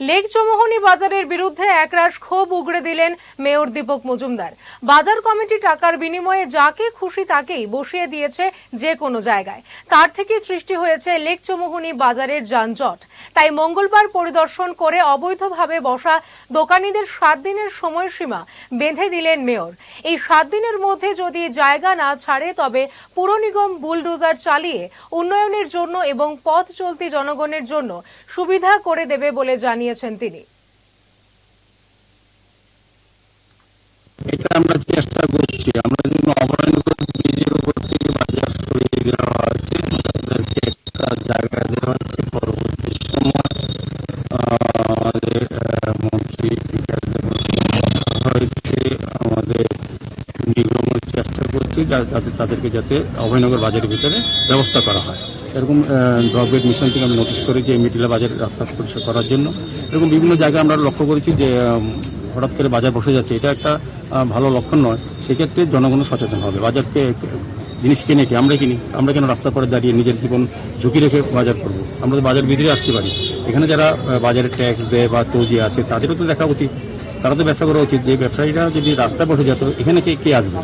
Lake Chowmuhani বাজারের বিরুদ্ধে একরাশ ক্ষোভ উগড়ে দিলেন মেয়র দীপক মজুমদার। বাজার কমিটি টাকার বিনিময়ে যাকে খুশি তাকেই বসিয়ে দিয়েছে যে কোনো জায়গায়। তার থেকে সৃষ্টি হয়েছে লেক চমোহনী বাজারের যানজট। তাই মঙ্গলবার পরিদর্শন করে অবৈধভাবে বসা দোকানীদের সাত দিনের সময়সীমা বেঁধে দিলেন মেয়র। এই সাত দিনের মধ্যে যদি জায়গা না ছাড়ে, তবে পুর নিগম বুলডোজার চালিয়ে উন্নয়নের জন্য এবং পথ চলতি জনগণের জন্য সুবিধা করে দেবে বলে জানিয়েছেন তিনি। এটা আমরা চেষ্টা করছি। আমরা যেন ব্রিজের উপর থেকে বাজার সরিয়ে দেওয়া হয়েছে তাদেরকে একটা জায়গা দেওয়া হয়েছে পরবর্তী সময় আহ, আমাদের মন্ত্রী বিকাশ দেবের হয়েছে আমাদের চেষ্টা যাতে তাদেরকে যাতে অভয়নগর বাজারের ভিতরে ব্যবস্থা করা হয়। এরকম ড্রপগেট মিশন থেকে আমি নোটিশ করেছি এই মিটিলা বাজারের রাস্তা পরিষ্কার করার জন্য। এরকম বিভিন্ন জায়গায় আমরা লক্ষ্য করেছি যে হঠাৎ করে বাজার বসে যাচ্ছে। এটা একটা ভালো লক্ষণ নয়। সেক্ষেত্রে জনগণ সচেতন হবে। বাজারকে, জিনিস কিনে কি? আমরা কিনি? আমরা কেন রাস্তার পরে দাঁড়িয়ে নিজের জীবন ঝুঁকি রেখে বাজার করব? আমরা তো বাজার ভিতরে আসতে পারি। এখানে যারা বাজারে ট্যাক্স দেয় বা তৌজি আছে, তাদেরও তো দেখা উচিত। তারা তো ব্যবসা করা উচিত। যে ব্যবসায়ীরা যদি রাস্তায় বসে যেত এখানে কে কে আসবে?